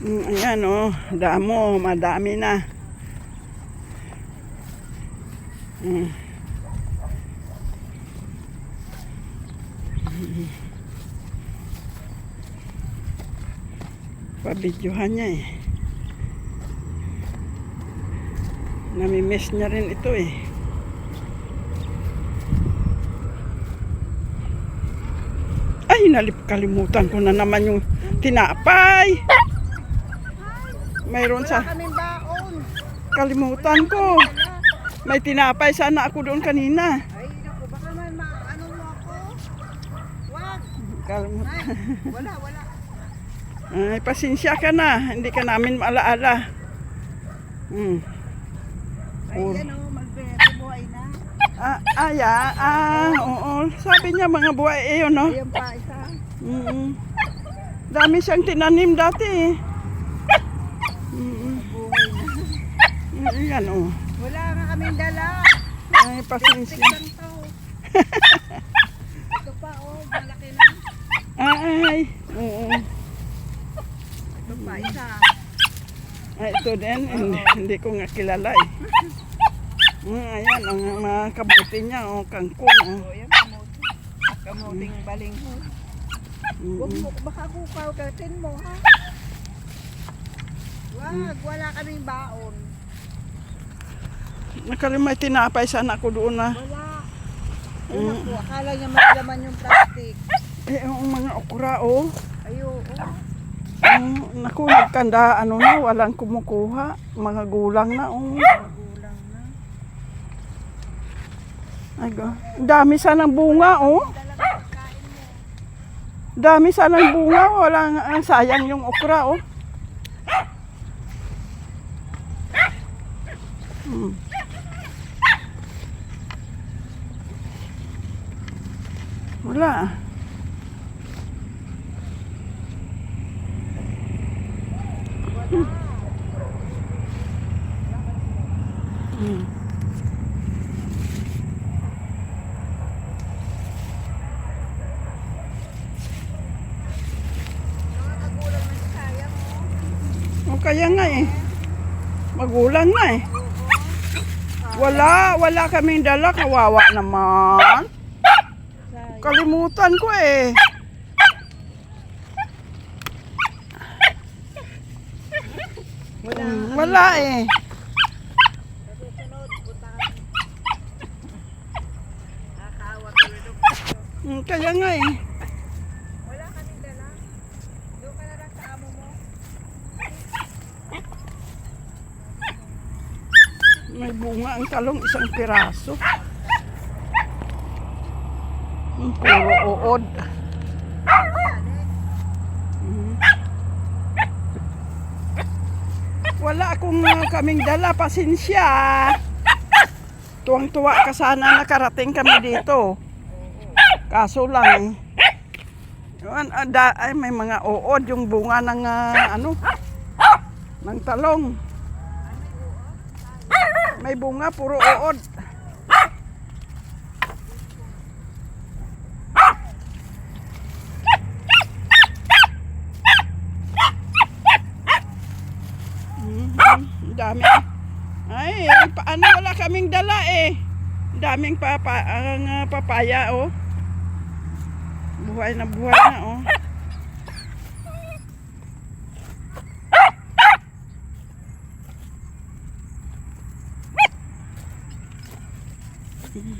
Mm, ayan oh, damo, madami na. Mm. Pabidyohan niya eh. Namimiss niya rin ito eh. Ay, nalip kalimutan ko na naman yung tinapay. Mayroon sa kaming baon. kalimutan ko. May tinapay sana ako doon kanina. Ay, naku, baka man maano mo ako. Wag. Kalimutan. Ay, wala, wala. Ay, pasensya ka na. Hindi ka namin maalaala. Hmm. Ay, Puro. yan o, magbebe buhay na. Ah, ah, ya. Ah, oo. Sabi niya mga buhay eh, yun, no? Ayan pa, isa. Mm Dami siyang tinanim dati eh. Mm Buhay na. Yan, oh. Wala nga kaming dala. Ay, pasensya. Ito pa, oh, malaki na. Ay, oo. Ito pa, isa. Ay, ito din. Hindi, hindi ko nga kilala eh. Mm, ayan, ang mga kabuti niya, oh, kangkong. Oh. Oh, yan, kamuti. Kamuting balinghon. Huwag mo, baka kukaw katin mo, ha? Wag, wala kaming baon. Nakalimay tinapay sana ako doon na. Wala. Ay, Mm. naku, akala niya maglaman yung plastic. Eh, ang mga okra, oh. Ayo, oh. Mm, naku, nagkanda, ano na, walang kumukuha. Mga gulang na, oh. Magulang na. Ay, ga. Dami sanang bunga, oh. Dami sanang bunga, walang ang sayang yung okra, oh. Mm. Wala. Mm. Sayang, oh. O kaya nga eh. Magulang na eh. Wala, wala kaming dala. Kawawa naman. Kalimutan ko eh. Wala. Wala eh. Sa susunod, punta kami. Nakakaawa tuloy doon. Mm, Kaya nga eh. Wala kaming dala. Doon ka na lang sa amo mo. May bunga ang talong isang piraso. Mm, Puro uod. Mm. Wala akong uh, kaming dala, pasensya. Tuwang-tuwa ka sana nakarating kami dito. Kaso lang, ah, ay, may mga uod yung bunga ng ah, ano, ng talong. May bunga, puro uod. Mhm, dami. Ay, paano wala kaming dala eh. Daming papa, ah, papaya oh. Buhay na buhay na oh. Mm,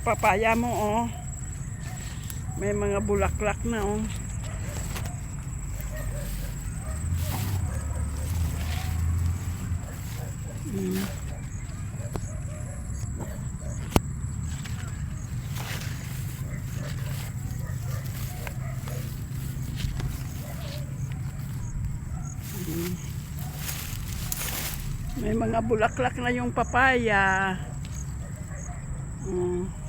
papaya mo oh. May mga bulaklak na oh. Mm. Mm. May mga bulaklak na yung papaya. Mm.